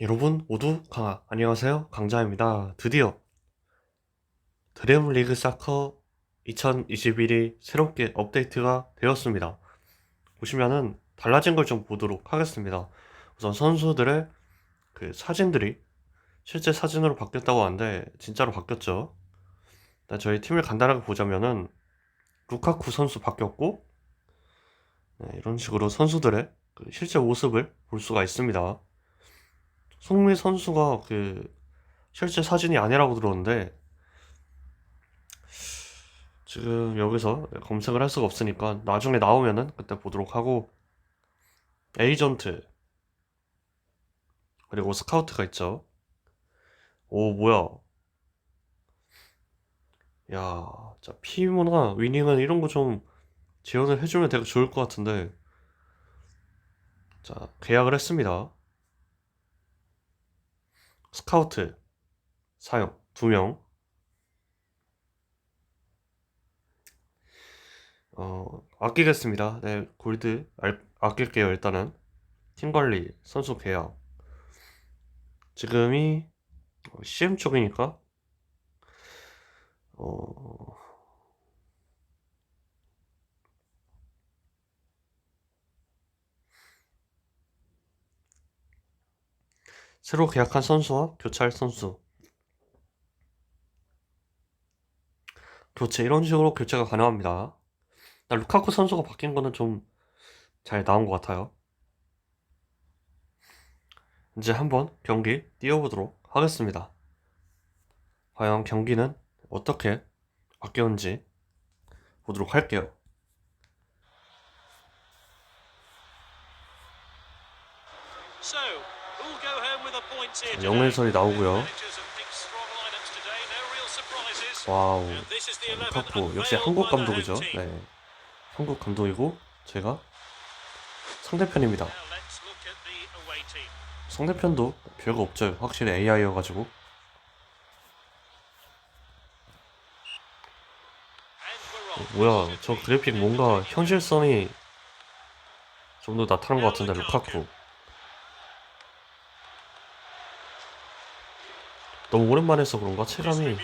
여러분 모두 강, 안녕하세요. 강자입니다. 드디어 드래곤 리그 사커 2021이 새롭게 업데이트가 되었습니다. 보시면은 달라진 걸 좀 보도록 하겠습니다. 우선 선수들의 그 사진들이 실제 사진으로 바뀌었다고 하는데 진짜로 바뀌었죠. 일단 저희 팀을 간단하게 보자면은 루카쿠 선수 바뀌었고 네, 이런 식으로 선수들의 그 실제 모습을 볼 수가 있습니다. 송미 선수가 그 실제 사진이 아니라고 들었는데 지금 여기서 검색을 할 수가 없으니까 나중에 나오면은 그때 보도록 하고 에이전트 그리고 스카우트가 있죠. 오 뭐야? 야, 자 피모나 위닝은 이런 거 좀 지원을 해주면 되게 좋을 것 같은데 자 계약을 했습니다. 스카우트 사용 2명 어, 아끼겠습니다. 네, 골드 알, 아낄게요. 일단은 팀 관리, 선수 계약. 지금이 어, CM 쪽이니까 어, 새로 계약한 선수와 교체할 선수. 교체 이런 식으로 교체가 가능합니다. 나 루카쿠 선수가 바뀐 거는 좀 잘 나온 것 같아요. 이제 한번 경기 뛰어보도록 하겠습니다. 과연 경기는 어떻게 바뀌었는지 보도록 할게요. 영해설이 나오고요. 와우, And this is the 11 루카쿠 역시 한국 감독이죠. 네, 한국 감독이고 제가 상대편입니다. 상대편도 별거 없죠. 확실히 AI여가지고. On. 뭐야, 저 그래픽 뭔가 현실성이 좀 더 나타난 것 같은데, 루카쿠. 너무 오랜만에 해서 그런가? 체감이.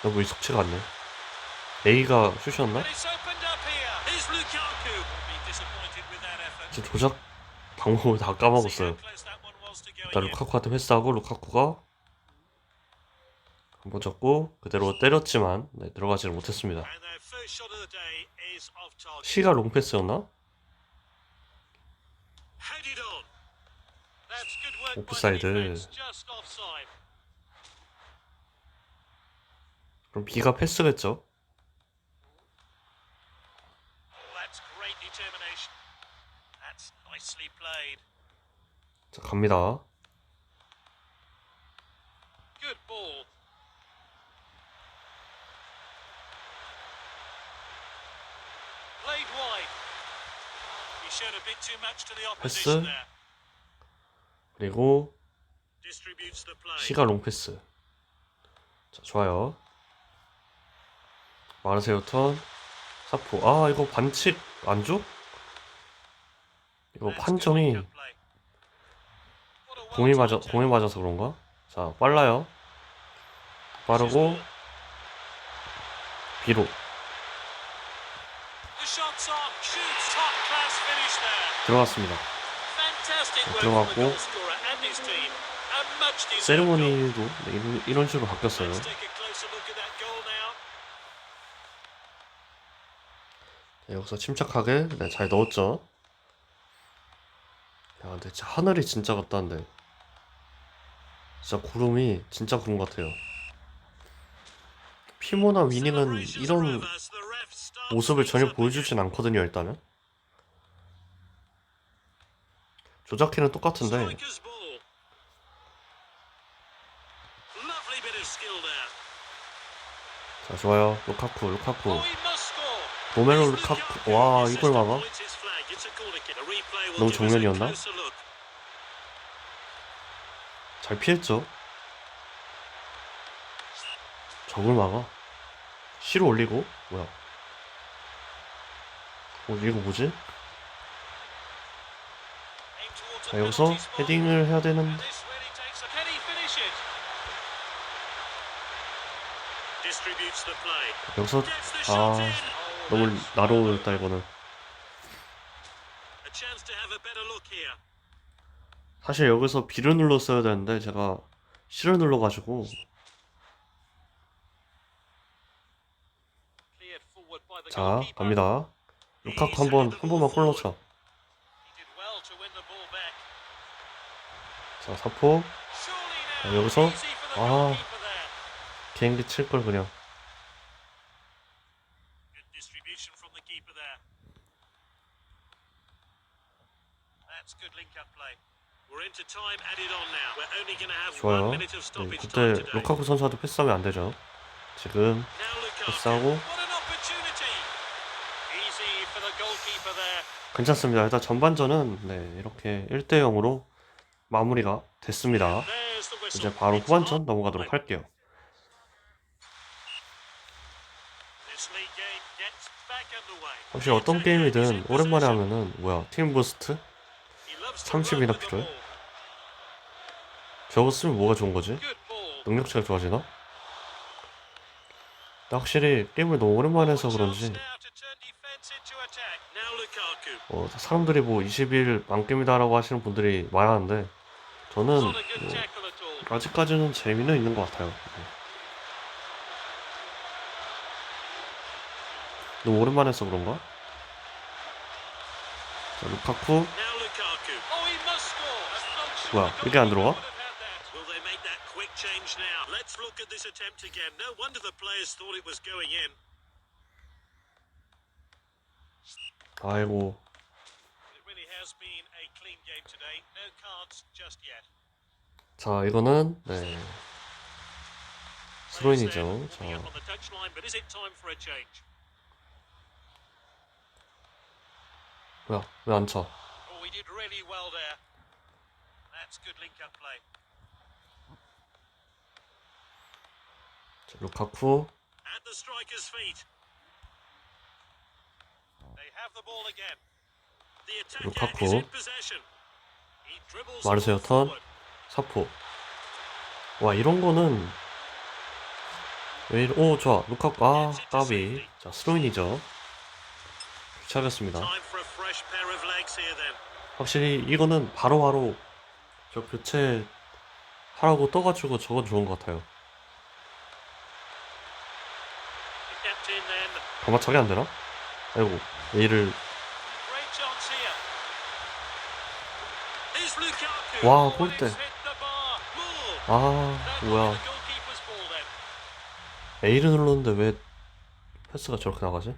너무 익숙치가 않네. A가 슛이었나? 저 조작 방법을 다 까먹었어요. 일단. 루카쿠한테 패스하고, 루카쿠가 한번 잡고, 그대로 때렸지만, 네, 들어가지를 못했습니다. C가 롱패스였나? 오프사이드. 그럼 B가 패스겠죠? Oh. 자, 갑니다. 패스. 그리고. C가 롱패스. 자, 좋아요. 마르세유 턴. 사포. 아, 이거 반칙 안 줘? 이거 판정이 공이 맞아, 공에 맞아서 그런가? 자, 빨라요. 빠르고, there. 들어갔습니다. 들어갔고. 세리머니도 네, 이런, 이런 식으로 바뀌었어요. 네, 여기서 침착하게 네, 잘 넣었죠. 야, 근데 진짜 하늘이 진짜 같다는데. 진짜 구름이 진짜 구름 같아요. 피모나 are 이런 모습을 전혀 보여주진 않거든요, 일단은. 조작키는 똑같은데. 자, 좋아요. 루카쿠, Oh, 루카쿠. 로메로 루카쿠. 와, 이걸 막아? 너무 정면이었나? 잘 피했죠. 적을 막아. C로 올리고, 뭐야. 어, 이거 뭐지? 자, 여기서. 헤딩을 해야 되는데. 여기서 아. Oh, 너무 나로웠다 이거는. 사실 여기서 B를 눌렀어야 되는데 제가 C를 눌러가지고 자. 갑니다 루카쿠 한번 한 번만 골 넣자 자 사포 자, 여기서 아. 개인기 칠 걸 그냥 좋아요 네, 그때. 루카쿠 선수한테 패스하면 안 되죠 지금. 패스하고. 괜찮습니다 일단 전반전은 네 이렇게 1대 0으로 마무리가 됐습니다. 이제 바로 후반전. 넘어가도록 할게요. 확실히 어떤 게임이든 오랜만에 하면은 뭐야 팀 부스트 He loves to 30 run 이나 with the 필요해? ball. 저거 쓰면 뭐가 좋은 거지? 능력치가 좋아지나? 확실히 게임을 너무 오랜만에 해서 그런지. 어, 사람들이 뭐 20일 만겜이다라고 하시는 분들이 많았는데 저는 뭐. 아직까지는 재미는 있는 것 같아요. 네. 너무 오랜만에 해서 그런가? 자, 루카쿠. Oh, 뭐야, 이게 안 would have 자 이거는 네 스로인이죠. 자? 뭐야 왜 안 쳐? Oh. 자, 루카쿠 루카쿠. 마르세요 턴. 사포 와 이런 거는 왜 이러... 오 좋아 루카쿠 아 까비 자 스로인이죠. then. 확실히 이거는 바로 바로 저 교체 하라고 떠가지고 저건 좋은 것 같아요. Then. 가마차기 안 되나? 아이고 얘를 와, Oh, 골대. 아 뭐야. A를 눌렀는데 왜 패스가 저렇게 나가지?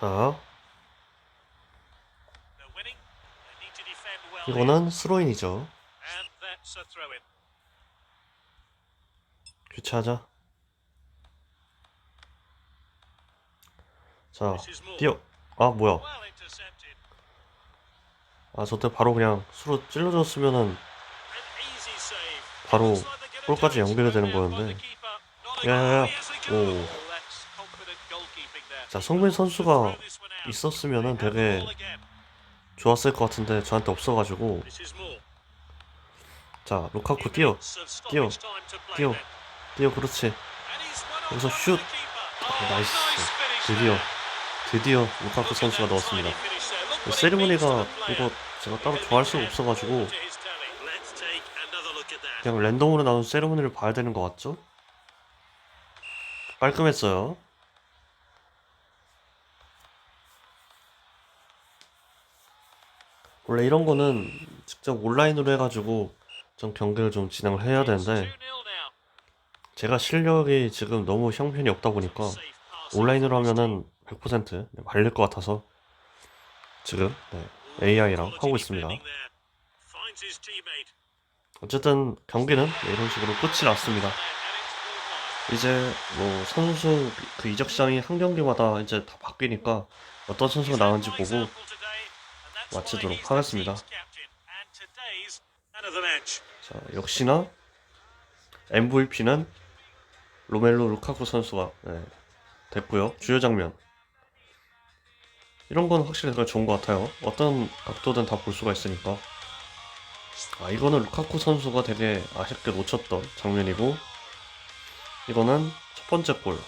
자. 이거는 스로인이죠. 교체하자. 자. 뛰어. 아 뭐야? 아 저때 바로 그냥 수로 찔러줬으면은. 바로 골까지. 연결이 되는 거였는데. 야야야. 오. 자 성민 선수가. 있었으면은 되게. 좋았을 것 같은데 저한테 없어가지고. 자 루카쿠 뛰어 뛰어, 뛰어. 뛰어 그렇지 여기서 슛. Oh, 나이스 드디어. 드디어 루카쿠 선수가 넣었습니다. 세리머니가. 이거 제가 따로 좋아할 수가 없어가지고. 그냥 랜덤으로 나온 세리머니를 봐야 되는 것 같죠? 깔끔했어요. 원래 이런 거는 직접 온라인으로 해가지고 좀 경기를 좀 진행을 해야 되는데 2-0 now. 제가 실력이 지금 너무 형편이 없다 보니까. 온라인으로 하면은 100% 네, 말릴 것 같아서 지금 네, AI랑 하고 있습니다. 어쨌든 경기는 네, 이런 식으로 끝이 났습니다. And it's 4-5. 이제 뭐 선수 그 이적 시장이 한 경기마다 이제 다 바뀌니까 어떤 선수가 나은지 보고 마치도록 하겠습니다. 자 역시나 MVP는 로멜로 루카쿠 선수가 네, 됐고요. 주요 장면. 이런 건 확실히 되게 좋은 것 같아요. 어떤 각도든 다 볼 수가 있으니까. 아, 이거는 루카쿠 선수가 되게 아쉽게 놓쳤던 장면이고, 이거는 첫 번째 골.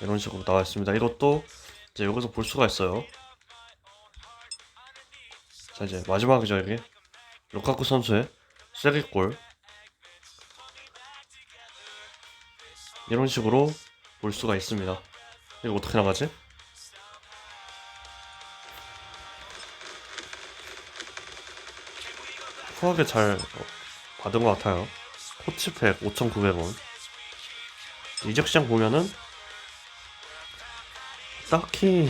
이런 식으로 나와 있습니다. 이것도 이제 여기서 볼 수가 있어요. 자, 이제 마지막이죠, 이게. 루카쿠 선수의 쐐기골. 이런 식으로 볼 수가 있습니다. 이거 어떻게 나가지? 후하게 잘 어, 받은 것 같아요. 코치팩 5,900원. 이적 시장 보면은 딱히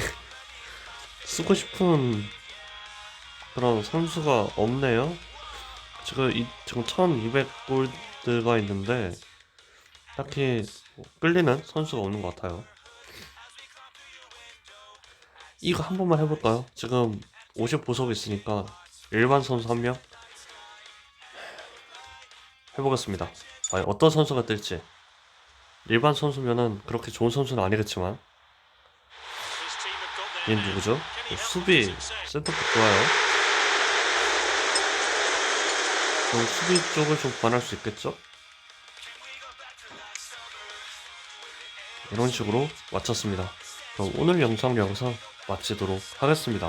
쓰고 싶은 그런 선수가 없네요. 지금 이 지금 1,200골드가 있는데 딱히 뭐 끌리는 선수가 없는 것 같아요. 이거 한 번만 해볼까요? 지금 50 보석 있으니까 일반 선수 한 명 해보겠습니다. 과연 어떤 선수가 뜰지. 일반 선수면은 그렇게 좋은 선수는 아니겠지만 man. 누구죠? 어, 수비? 센터백 좋아요. 그럼 수비 쪽을 좀 보완할 수 있겠죠? 이런 식으로 마쳤습니다. 그럼 오늘 영상 영상 마치도록 하겠습니다.